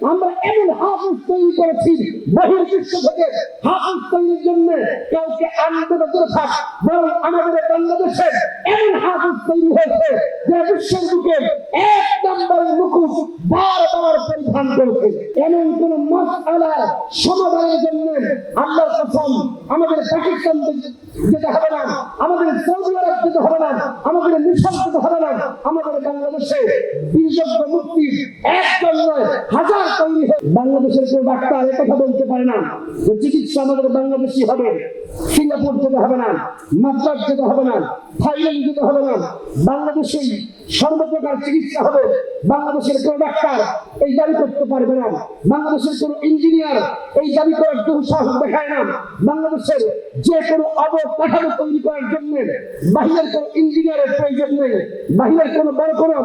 আমরা এমন হাফিজ তৈরি করেছি, বহির্বিশ্ব থেকে হাফিজ তৈরির জন্য কাউকে আনতে দূরে থাক, বরং আমাদের বাংলাদেশে এমন হাফিজ তৈরি হয়েছে যে বিশ্বের বুকে এক নম্বরের মুকুট বারবার পরিধান করেছে। এমন কোন মশালার সমাধানের জন্য আল্লাহর কসম, আমাদের পাকিস্তান যেতে হবে না, আমাদের সৌদি আরব যেতে হবে না, আমাদের মিশন যেতে হবে না, আমাদের বাংলাদেশে বিশেষজ্ঞ মুক্তির একজন নয় হাজার বাংলাদেশের কেউ ডাক্তার কথা বলতে পারে না যে চিকিৎসা আমাদের বাংলাদেশি হবে। সিঙ্গাপুর যেতে হবে না, মাদ্রাস যেতে হবে না, থাইল্যান্ড যেতে হবে না, বাংলাদেশেই সর্বপ্রকার চিকিৎসা হবে। বাংলাদেশের কোন ডাক্তার এই দাবি করতে পারবে না। বাংলাদেশের কোন ইঞ্জিনিয়ার এই দাবি করার দুঃসাহস দেখায় না। বাংলাদেশের যে কোনো অবকাঠামো তৈরি করার জন্য বাহিরের কোন ইঞ্জিনিয়ারের প্রয়োজন নেই, বাহিরের কোনো বড় কোনো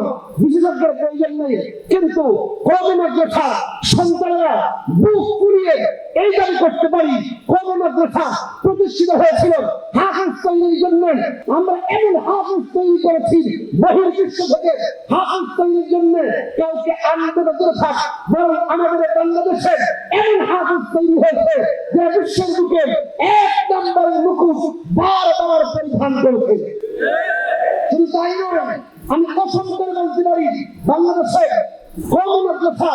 বিশেষজ্ঞের প্রয়োজন নেই। কিন্তু কবে মাদ্রাসা সন্তানরা বুক পুড়িয়ে এই দাবি করতে পারি কবে মাদ্রাসা প্রতিষ্ঠিত হয়েছিল। হাফিজ তৈরির জন্য আমরা এমন হাফিজ তৈরি করেছি, বহির্বিশ্ব থেকে হাফিজ তৈরির জন্য কাউকে আনতে দূরে থাক, বরং আমাদের বাংলাদেশে এমন হাফিজ তৈরি হয়েছে যে বিশ্বের বুকে এক নম্বরের মুকুট বারবার পরিধান করেছে। শুধু তাই নয়, আমি কসম করে বলতে পারি, বাংলাদেশে কোন মাদ্রাসা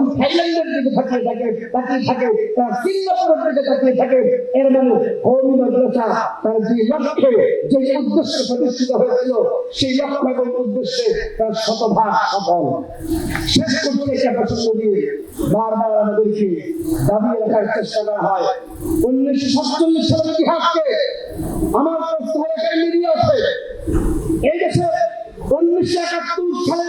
থাইল্যান্ডের দিকে তাকিয়ে থাকে তাকিয়ে থাকে তারা সিঙ্গাপুরের দিকে তাকিয়ে থাকে এর কৌমি মাদ্রাসা তার যে লক্ষ্যে যে উদ্দেশ্যে প্রতিষ্ঠিত হয়েছিল সেই লক্ষ্য এবং উদ্দেশ্যে তার শতভাগ সফল শেষ করতে একটা প্রসঙ্গ দিয়ে বারবার আমাদেরকে দাবি রাখার চেষ্টা করা উনিশশো সাতচল্লিশ সালের ইতিহাসকে আমার মিডিয়া আছে। এই উনিশশো একাত্তর সালে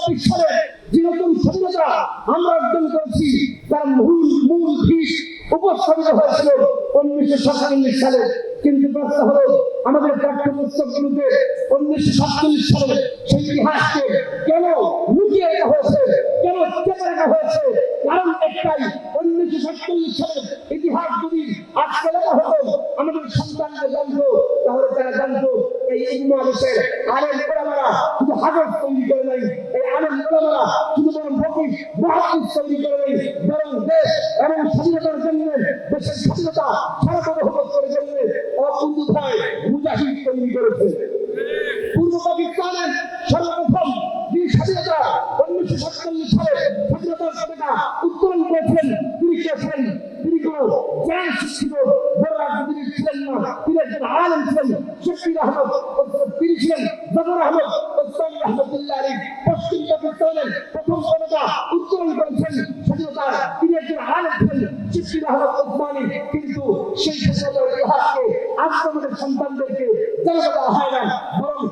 চব্বিশ সালে যে নতুন স্বাধীনতা আমরা অর্জন করেছি, তার মূল মূল ভিত উপস্থাপিত হয়েছিল উনিশশো সাতচল্লিশ সালে। কিন্তু প্রশ্ন হলো, আমাদের পাঠ্যপুস্তকগুলোতে উনিশশো সাতচল্লিশ সালে সেই ইতিহাসকে কেন লুকিয়ে রাখা হয়েছে, কেন চেপে রাখা হয়েছে? কারণ একটাই, উনিশশো সাতচল্লিশ সালের ইতিহাস এই উপমহাদেশের আলেম ওলামারা শুধু হাজার তৈরি করে নাই, এই আলেম ওলামারা শুধু বরং ফকির, মহাদিস তৈরি করে নাই, বরং দেশ এবং স্বাধীনতার জন্য, দেশের স্বাধীনতা সার্বভৌমত্বের করে জন্য অপুঞ্জভায় মুজাহিদ তৈরি করেছে। পূর্ব পাকিস্তানের সর্বপ্রথম যে স্বাধীনতা উনিশশো সাতচল্লিশ করেছেন তিনি কে জ্ঞান শিক্ষিত বড় রাজনীতিবিদ ছিলেন না তিনি একজন আলেম ছিলেন শফির আহমদ তিনি ছিলেন জবর আহমদ, ওসমান রহমতুল্লাহ আলী পশ্চিম পাকিস্তানের প্রথম পতাকা উত্তোলন করেছেন। স্বাধীনতার জানাতে হয় না বরং